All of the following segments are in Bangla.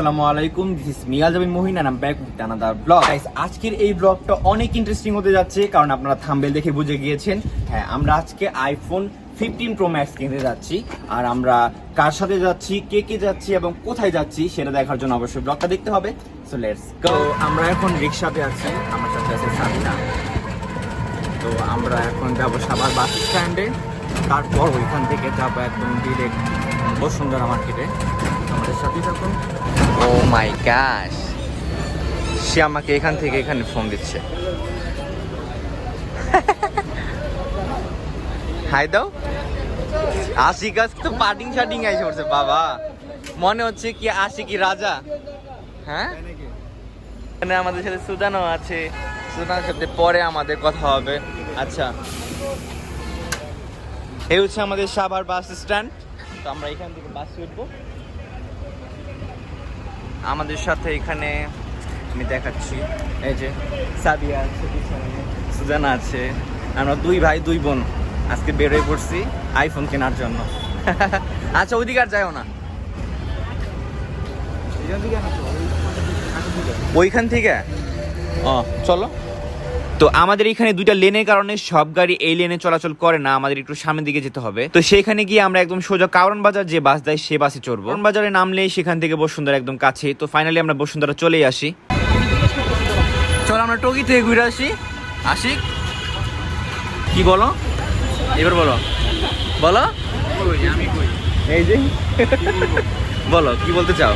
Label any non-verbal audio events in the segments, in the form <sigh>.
আসসালামু আলাইকুম this is Miyal Jamin Mohin I back with another blog guys আজকের এই ব্লগটা অনেক ইন্টারেস্টিং হতে যাচ্ছে, কারণ আপনারা থাম্বেল দেখে বুঝে গিয়েছেন। হ্যাঁ আমরা আজকে আইফোন ফিফটিন প্রো ম্যাক্স কিনতে যাচ্ছি, আর আমরা কার সাথে যাচ্ছি, কে কে যাচ্ছি এবং কোথায় যাচ্ছি সেটা দেখার জন্য অবশ্যই ব্লগটা দেখতে হবে। সো লেটস গো আমরা এখন রিক্সাতে আছি, আমার সাথে আছে সাবিনা। তো আমরা এখন যাব সাবার বাস স্ট্যান্ডে, তারপর ওইখান থেকে যাব একদম ডিরেক্ট বসুন্ধরা মার্কেটে আমাদের সাথেই থাকুন। ও মাই গাশ। সে আমাকে এখান থেকে এখানে ফোন দিচ্ছে। হাই দাও। আশিক আজ তো পাটিং শাটিং আইসে পড়ছে বাবা। মনে হচ্ছে কি আশিকি রাজা। হ্যাঁ? এখানে আমাদের সাথে সুদানও আছে। সুদানের সাথে পরে আমাদের কথা হবে। আচ্ছা। এই হচ্ছে আমাদের সাভার বাস স্ট্যান্ড। তো আমরা এখান থেকে বাস উঠবো। আমাদের সাথে এখানে আমি দেখাচ্ছি। এই যে সাবিয়া আছে সুজান আছে আমরা দুই ভাই দুই বোন। আজকে বেরোয় পড়ছি আইফোন কেনার জন্য। <laughs> আচ্ছা ওইদিকে আর যাইও না। ওইখান থেকে? ও চলো। তো আমাদের এখানে দুইটা লেনের কারণে সব গাড়ি এই লেনে চলাচল করে না আমাদের একটু সামনের দিকে যেতে হবে। তো সেখানে গিয়ে আমরা একদম সোজা কারণ বাজার যে বাস দেয় সে বাসে চড়বো। কারণ বাজারে নামলে সেখান থেকে বসুন্ধরা একদম কাছে। তো ফাইনালি আমরা বসুন্ধরা চলেই আসি। চলো আমরা টকি থেকে ঘুরে আসি। আশিক কি বলো? এবার বলো। বলো? এই যে। বলো কি বলতে চাও?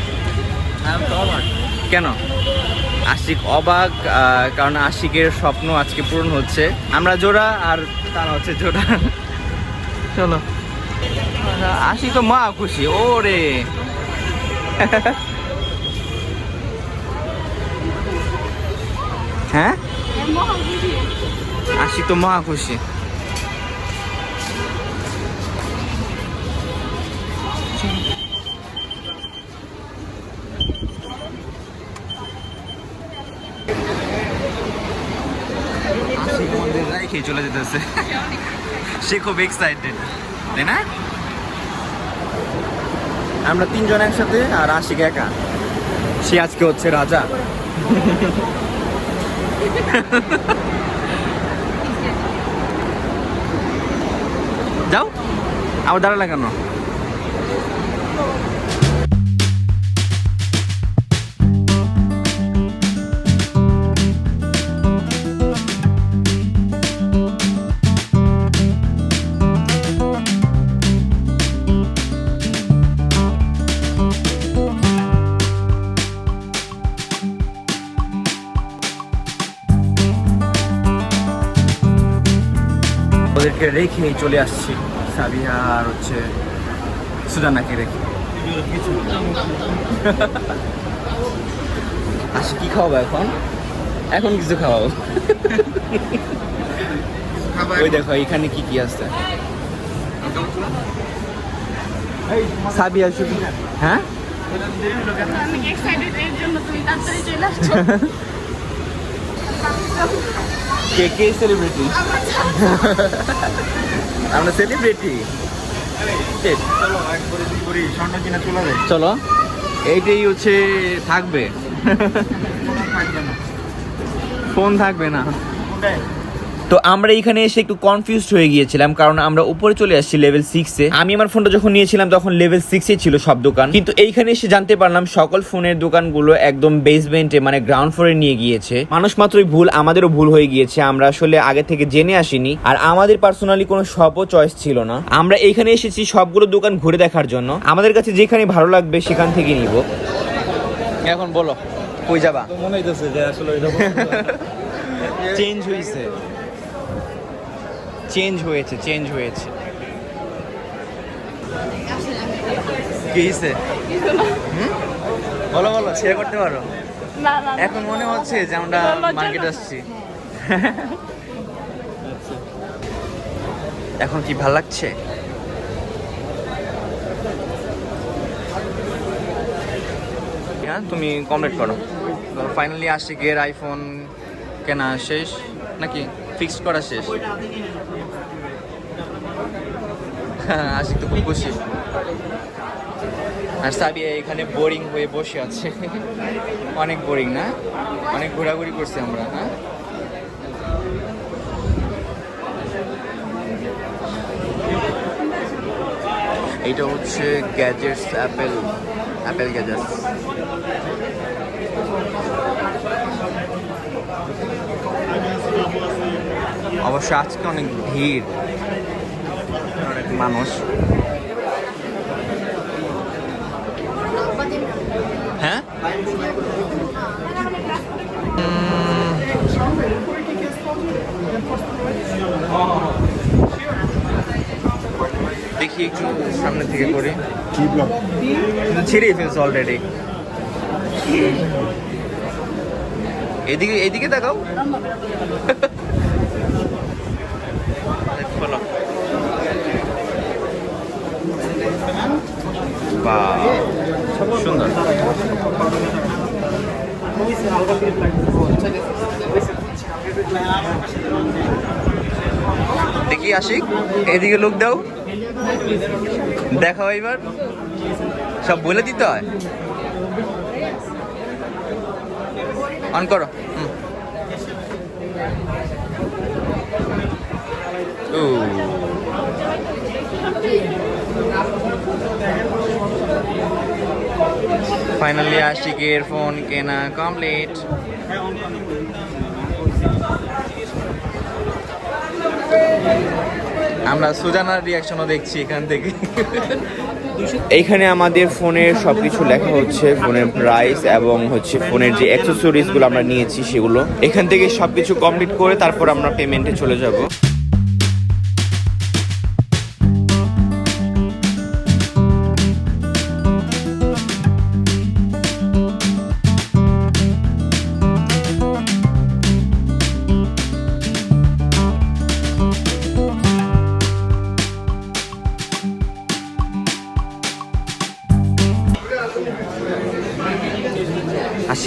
কেন? আশিক অবাক কারণ আশিকের স্বপ্ন আজকে পূরণ হচ্ছে। আমরা জোড়া আর তারা হচ্ছে জোড়া। চলো। আশিক তো মা খুশি ও রে হ্যাঁ? আশিক তো মহা খুশি। চলে যেতেছে। সে খুব এক্সাইটেড তাই না? আমরা তিনজন একসাথে আর আশিক একা। সে আজকে হচ্ছে রাজা। যাও। আবার দাঁড়া লাগানো ওদেরকে রেখে চলে আসছি। সাবিহা আর হচ্ছে সুজানাকে রেখে। <laughs> আসি কি খাওয়াবো এখন? এখন কিছু খাওয়াবো। ওই দেখো এখানে কি কি আছে? সাবিয়া শুধু হ্যাঁ <laughs> আমি এক্সাইটেড এর জন্য তুমি তাড়াতাড়ি চলে আসছো কে কে সেলিব্রিটি আমরা সেলিব্রিটি চলো এইটাই হচ্ছে থাকবে। ফোন থাকবে না। তো আমরা এখানে এসে একটু কনফিউজড হয়ে গিয়েছিলাম কারণ আমরা উপরে চলে আসছি লেভেল সিক্সে আমি আমার ফোনটা যখন নিয়েছিলাম তখন লেভেল সিক্সে ছিল সব দোকান। কিন্তু এইখানে এসে জানতে পারলাম সকল ফোনের দোকানগুলো একদম বেসমেন্টে মানে গ্রাউন্ড ফ্লোরে নিয়ে গিয়েছে। মানুষ মাত্রই ভুল আমাদেরও ভুল হয়ে গিয়েছে। আমরা আসলে আগে থেকে জেনে আসিনি। আর আমাদের পার্সোনালি কোনো শপও চয়েস ছিল না। আমরা এইখানে এসেছি সবগুলো দোকান ঘুরে দেখার জন্য। আমাদের কাছে যেখানে ভালো লাগবে সেখান থেকে নিব। এখন বলো কই যাবা? মনে হইতেছে যে আসলে এটা চেঞ্জ হয়েছে চেঞ্জ হয়েছে চেঞ্জ হয়েছে। বলো বলো শেয়ার করতে পারো? এখন মনে হচ্ছে যে আমরা মার্কেট আসছি। এখন কি ভালো লাগছে? হ্যাঁ তুমি কমপ্লিট করো। ফাইনালি আশিকের আইফোন কেনা শেষ? নাকি ফিক্সড করা শেষ? আশিক তো খুব খুশি। আর সাবিয়া এখানে বোরিং হয়ে বসে আছে। অনেক বোরিং না? অনেক ঘোরাঘুরি করছি আমরা হ্যাঁ? এইটা হচ্ছে গ্যাজেটস অ্যাপেল অ্যাপেল গ্যাজেটস অবশ্য আজকে অনেক ভিড়। অনেক মানুষ। হ্যাঁ? দেখি একটু সামনে থেকে করি। ছিঁড়েই ফেলছে অলরেডি এদিকে এদিকে দেখাও খোলো বাহ সুন্দর দেখি আশিক এদিকে লোক দাও। দেখাও এবার সব বলে দিতে হয়। অন করো। ও। ফাইনালি আশিকের ফোন কেনা কমপ্লিট আমরা সুজানার রিয়াকশনও দেখছি এখান থেকে। এইখানে আমাদের ফোনের সব কিছু লেখা হচ্ছে, ফোনের প্রাইস এবং হচ্ছে ফোনের যে অ্যাক্সেসরিজগুলো আমরা নিয়েছি সেগুলো। এখান থেকে সব কিছু কমপ্লিট করে তারপর আমরা পেমেন্টে চলে যাব।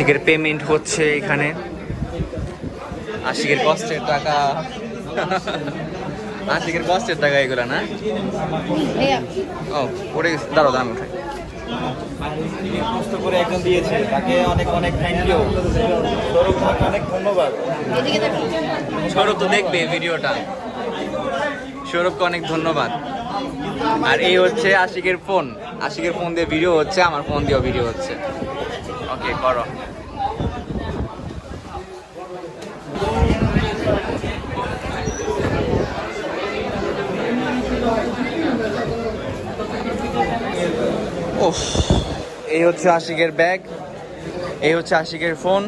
আশিকের পেমেন্ট হচ্ছে এখানে। আশিকের কষ্টের টাকা। আশিকের কষ্টের টাকা এগুলো না? ও পড়ে গেছে। দাঁড়াও দাঁড়ানো উঠাই। কষ্ট করে একজন দিয়েছে। তাকে অনেক অনেক থ্যাংক ইউ সৌরভ অনেক ধন্যবাদ। সৌরভ তো দেখবে ভিডিওটা। সৌরভকে অনেক ধন্যবাদ। আর এই হচ্ছে আশিকের ফোন আশিকের ফোন দিয়ে ভিডিও হচ্ছে আমার ফোন দিয়েও ভিডিও হচ্ছে। ওকে করো। এই হচ্ছে আশিকের ব্যাগ, এই হচ্ছে আশিকের ফোন।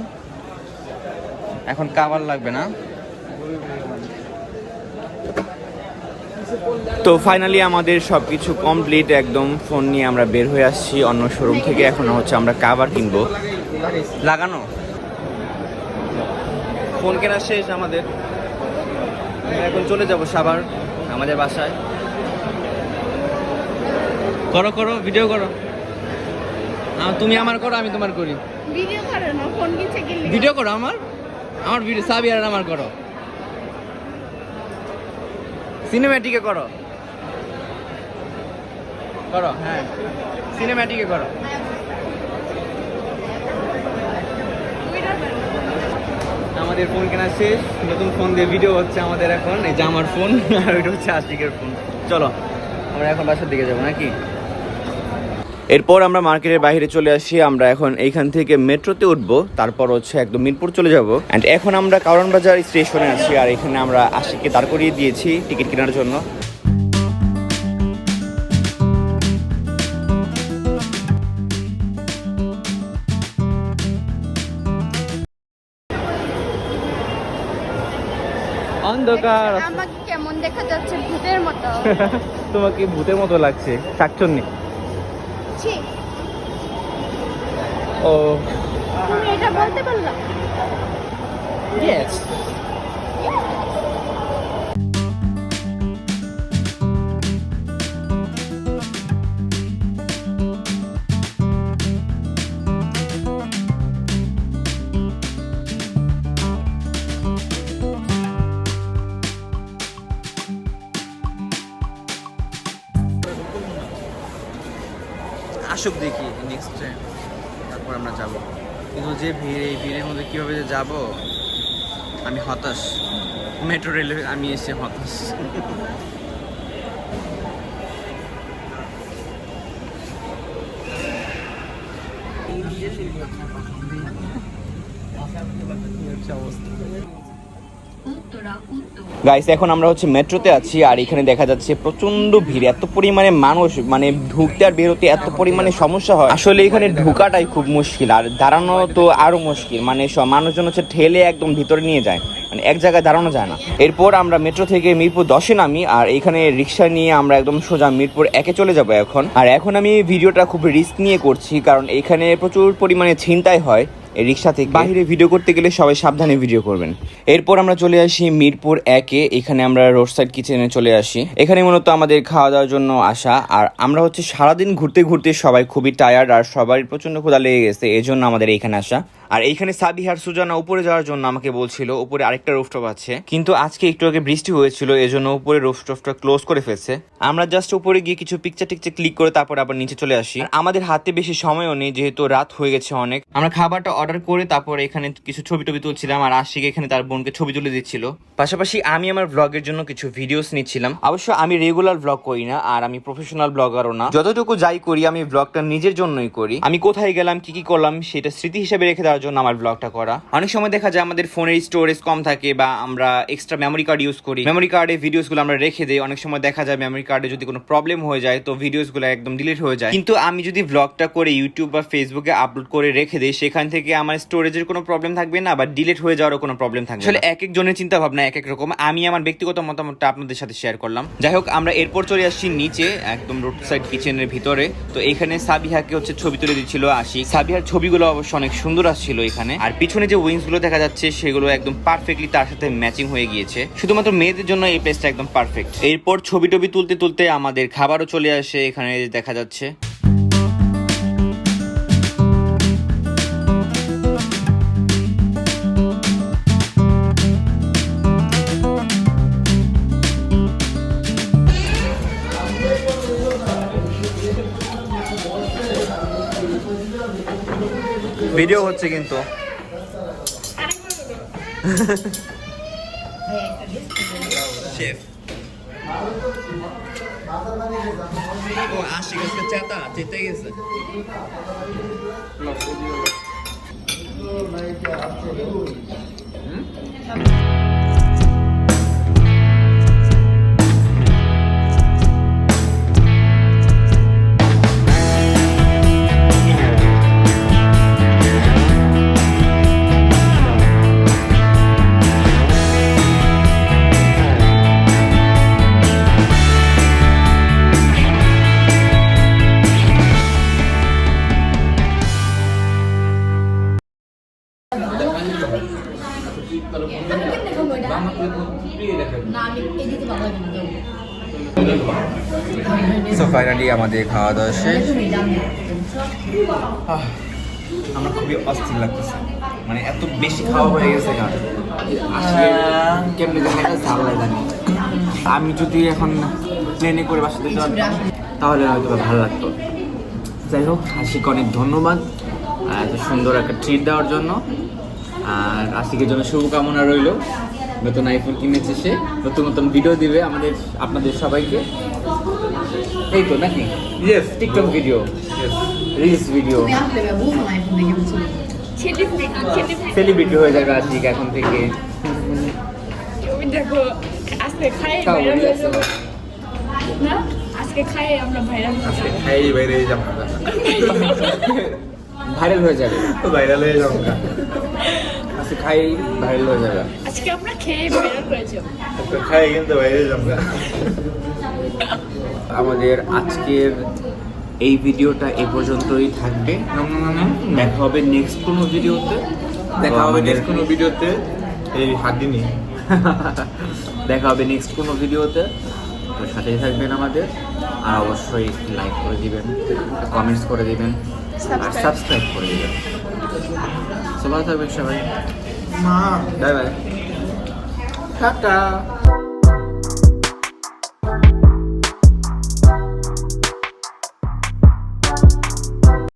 এখন কাভার লাগবে না। তো ফাইনালি আমাদের সব কিছু কমপ্লিট একদম ফোন নিয়ে আমরা বের হয়ে আসছি অন্য শোরুম থেকে। এখন হচ্ছে আমরা কাভার কিনবো। লাগানো? ফোন কেনা শেষ আমাদের। এখন চলে যাব সাবার আমাদের বাসায়। করো করো ভিডিও করো। তুমি আমার করো আমি তোমার করি। ভিডিও করে না ফোন কিনছে ভিডিও করো আমার? আমার ভিডিও সাবি আর আমার করো। সিনেম্যাটিকে করো। করো হ্যাঁ। সিনেম্যাটিকে করো। আমাদের ফোন কেনা শেষ। নতুন ফোন দিয়ে ভিডিও হচ্ছে আমাদের এখন। এই যে আমার ফোন আর ওইটা হচ্ছে আশিকের ফোন চলো, আমরা এখন বাসার দিকে যাব, নাকি? এরপর আমরা মার্কেটের বাইরে চলে আসি। আমরা এখন এইখান থেকে মেট্রোতে উঠবো। তারপর হচ্ছে একদম মিরপুর চলে যাব। অ্যান্ড এখন আমরা কারণ বাজার স্টেশনে আছি, আর এখানে আমরা আশিককে দাঁড় করিয়ে দিয়েছি টিকিট কেনার জন্য। অন্ধকার। আমাকে কেমন দেখা যাচ্ছে ভূতের মতো। <laughs> তোমাকে ভূতের মতো লাগছে শাকচন্নি। ছি। ও। তুমি এটা বলতে পারলা? ইয়েস আসুক দেখি নেক্সটে তারপর আমরা যাব। কিন্তু যে ভিড়, এই ভিড়ের মধ্যে কীভাবে যে যাব, আমি হতাশ। মেট্রো রেলে আমি এসে হতাশ। গাইস এখন আমরা হচ্ছে মেট্রোতে আছি আর এখানে দেখা যাচ্ছে প্রচণ্ড ভিড়, এত পরিমাণে মানুষ মানে ঢুকতে আর বেরোতে এত পরিমাণে সমস্যা হয়। আসলে এখানে ঢুকাটাই খুব মুশকিল আর দাঁড়ানো তো আরও মুশকিল মানে সব মানুষজন হচ্ছে ঠেলে একদম ভিতরে নিয়ে যায় মানে এক জায়গায় দাঁড়ানো যায় না। এরপর আমরা মেট্রো থেকে মিরপুর দশে নামি আর এখানে রিক্সা নিয়ে আমরা একদম সোজা মিরপুর একে চলে যাব এখন। আর এখন আমি ভিডিওটা খুব রিস্ক নিয়ে করছি কারণ এখানে প্রচুর পরিমাণে ছিনতাই হয়। রিক্সা থেকে বাইরে ভিডিও করতে গেলে সবাই সাবধানে ভিডিও করবেন। এরপর আমরা চলে আসি মিরপুর একে, এখানে আমরা রোড সাইড কিচেনে চলে আসি। এখানে মূলত আমাদের খাওয়া দাওয়ার জন্য আসা, আর আমরা হচ্ছে সারাদিন ঘুরতে ঘুরতে সবাই খুবই টায়ার্ড আর সবার প্রচণ্ড ক্ষুধা লেগে গেছে এই জন্য আমাদের এখানে আসা। আর এইখানে সাবিহার সুজানা উপরে যাওয়ার জন্য আমাকে বলছিল, উপরে আরেকটা রুফটপ আছে। কিন্তু আজকে একটু আগে বৃষ্টি হয়েছিল, এজন্য উপরে রুফটপটা ক্লোজ করে ফেলছে। আমরা জাস্ট উপরে গিয়ে কিছু পিকচার টিকচার ক্লিক করে তারপর আবার নিচে চলে আসি। আমাদের হাতে বেশি সময়ও নেই, যেহেতু রাত হয়ে গেছে অনেক। আমরা খাবারটা অর্ডার করে তারপর এখানে কিছু ছবি টবি তুলছিলাম আর আশিক এখানে তার বোনকে ছবি তুলে দিচ্ছিল। পাশাপাশি আমি আমার ব্লগের জন্য কিছু ভিডিওস নিচ্ছিলাম। অবশ্য আমি রেগুলার ব্লগ করি না আর আমি প্রফেশনাল ব্লগারও না। যতটুকু যাই করি, আমি ব্লগটা নিজের জন্যই করি। আমি কোথায় গেলাম, কি কি করলাম, সেটা স্মৃতি হিসেবে রেখে দেওয়ার জন্য আমার ব্লগটা করা। অনেক সময় দেখা যায় আমাদের ফোনের স্টোরেজ কম থাকে বা আমরা এক্সট্রা মেমোরি কার্ড ইউজ করি। মেমোরি কার্ডে ভিডিওসগুলো আমরা রেখে দিই। অনেক সময় দেখা যায় মেমোরি কার্ডে যদি কোনো প্রবলেম হয়ে যায়, তো ভিডিওসগুলো একদম ডিলিট হয়ে যায়। কিন্তু আমি যদি ব্লগটা করে ইউটিউব বা ফেসবুকে আপলোড করে রেখে দিই, সেখান থেকে আমার স্টোরেজের কোনো প্রবলেম থাকবে না বা ডিলিট হয়ে যাওয়ারও কোনো প্রবলেম থাকবে আসলে এক এক জনের চিন্তা ভাবনা এক এক রকম। আমি আমার ব্যক্তিগত মতামতটা আপনাদের সাথে শেয়ার করলাম। যাই হোক, আমরা এরপর চলে আসছি নিচে, একদম রোড সাইড কিচেনের ভিতরে। তো এখানে সাবিহাকে হচ্ছে ছবি তুলে দিচ্ছিল আশি সাবিহার ছবিগুলো অবশ্য অনেক সুন্দর আসছিল এখানে। আর পিছনে যে উইংসগুলো দেখা যাচ্ছে, সেগুলো একদম পারফেক্টলি তার সাথে ম্যাচিং হয়ে গিয়েছে। শুধুমাত্র মেয়েদের জন্য এই প্লেসটা একদম পারফেক্ট এরপর ছবি টবি তুলতে তুলতে আমাদের খাবারও চলে আসে, এখানে দেখা যাচ্ছে। ভিডিও হচ্ছে কিন্তু। শেফ। ও আমাদের খাওয়া দাওয়া শেষ। আমার খুবই অস্থির লাগতেছে। মানে এত বেশি খাওয়া হয়ে গেছে জানি। আমি যদি এখন প্লেনে করে বাসাতে তাহলে হয়তো ভালো লাগতো। যাই হোক, আশিক অনেক ধন্যবাদ। এত সুন্দর একটা ট্রিট দেওয়ার জন্য। আর আশিকের জন্য শুভকামনা রইল। নতুন আইফোন কিনেছে সে। নতুন নতুন ভিডিও দিবে আমাদের আপনাদের সবাইকে। এই তো নাকি? Yes TikTok video reels video celebrity হয়ে যাবে আশিক এখন থেকে। দেখো আজকে খাই হয়ে. না? আজকে খাই আমরা ভাইরাল হয়ে যাব। বাইরে যাব। <laughs> ভাইরাল হয়ে যাবে। ভাইরাল হয়ে যাব। আজকে খাই ভাইরাল হয়ে যাবে। আজকে আমরা খেয়ে ভাইরাল হয়ে যাব। খাই কিন্তু বাইরে যাব। আমাদের আজকের এই ভিডিওটা এ পর্যন্তই থাকবে। দেখা হবে নেক্সট কোনো ভিডিওতে। দেখা হবে নেক্সট কোনো ভিডিওতে। এই হাত দিনই দেখা হবে নেক্সট কোনো ভিডিওতে। তো সাথেই থাকবেন আমাদের। আর অবশ্যই লাইক করে দিবেন কমেন্টস করে দিবেন। আর. সাবস্ক্রাইব করে দিবেন সবাই থাকবেন সবাই। মা। Bye bye tata.